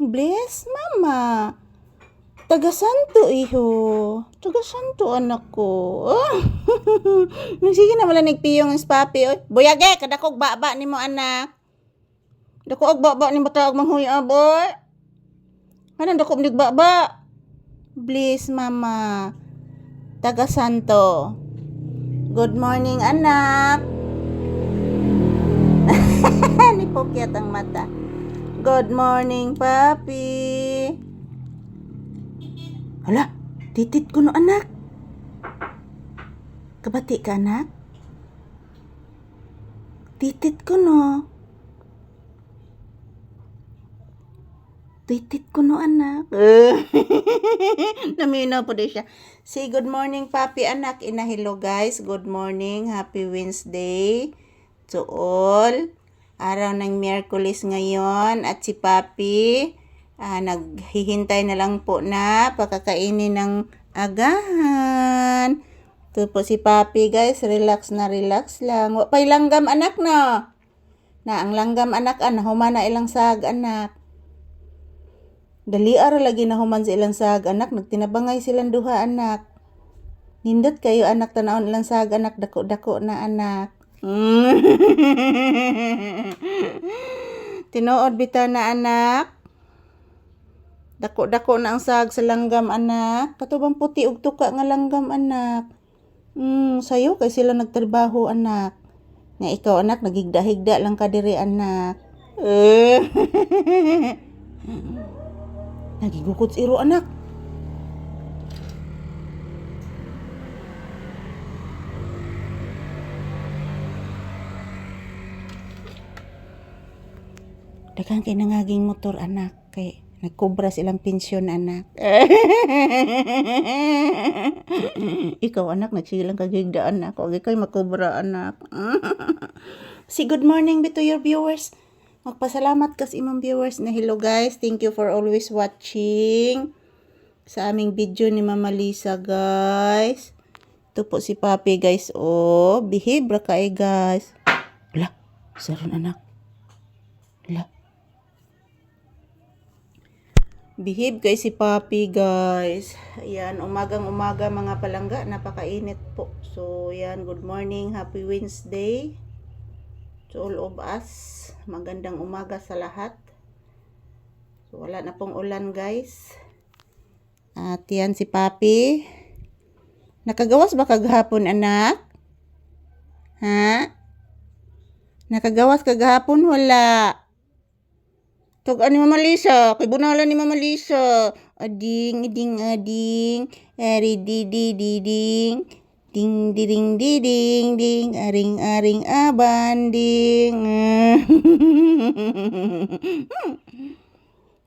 Bless, mama. Taga Santo, iho. Taga Santo, anak ko. Ah. Sige na, wala nagpiyong is papi. Oy. Buyage, kadakog baba ni mo, anak. Dako og baba ni matawag manghuya, boy. Ano, dako mig baba. Bless, mama. Taga Santo. Good morning, anak. ni Pokyat ang mata. Good morning, papi. Hala, titit ko no anak. Kabati ka anak? Titit ko no. Titit ko no anak. Namino po din siya. Say good morning papi anak. Ina hello guys. Good morning. Happy Wednesday to all. Araw ng Miyerkules ngayon at si papi ah, naghihintay na lang po na pagkakainin ng agahan. Ito po si Papi guys, relax na relax lang. Wa pa'y langgam anak no. Na ang langgam anak ana humana ilang sag anak. Dali ara lagi na human sa ilang sag anak, nagtinabangay silang duha anak. Nindot kayo anak tanawon ilang sag anak dako-dako na anak. Tinuod bitaw na anak. Dako-dako na ang sag sa langgam anak. Katubang puti ug tuka nga langgam anak. Hmm, sayo kay sila nagtrabaho anak. Nga ikaw anak nagigda-higda lang ka diri anak. Eh. Nagigukod iro anak. Daghang kay nangaging motor anak kay nagkobra silang pensyon anak. Ikaw anak nagsilang kagigda anak. Huwag kay makobra anak. si good morning be to your viewers. Magpasalamat kas imong viewers na hello guys. Thank you for always watching sa aming video ni Mama Lisa guys. Ito po si Papi guys. Oh, behave ra kay guys. Wala, saron anak. Wala. Behave guys si Papi guys. Ayan, umagang umaga mga palangga. Napakainit po. So, yan. Good morning. Happy Wednesday. To all of us. Magandang umaga sa lahat. So, wala na pong ulan guys. At yan si Papi. Nakagawas ba kagahapon anak? Ha? Nakagawas kagahapon? Wala. Tug ani Mama Lisa, kay ni Mama Lisa. Ading, ading, ading, ari di di di ding. Ding ding di ding ding aring aring abanding.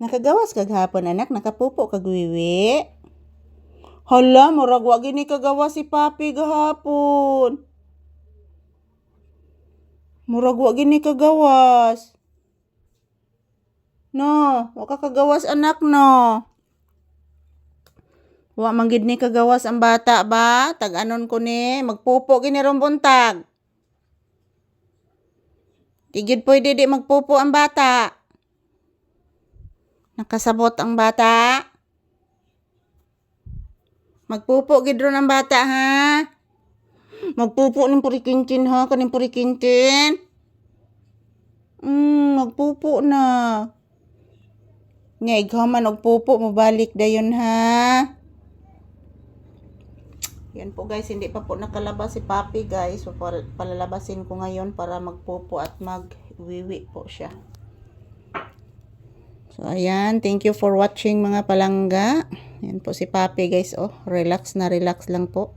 Nakagawas kag hapon anak, nakapupo kag wiwi. Hala, murag wa gini kagawas si Papi gahapon. Murag wa gini kagawas. No, wa ka kagawas anak no. Wa man gid ni kagawas ang bata ba? Tag anon ko ni, magpupo gini ron buntag. Tigid pwede di magpupo ang bata. Nakasabot ang bata. Magpupo gid ron ang bata ha. Magpupo ning purikintin ha, kaning purikintin. Mm, magpupo na. Nga ighaman og pupo mabalik dayon ha. Yan po guys, hindi pa po nakalabas si Papi guys. So pal- palalabasin ko ngayon para magpupo at magwiwi po siya. So ayan, thank you for watching mga palangga. Yan po si Papi guys, oh. Relax na relax lang po.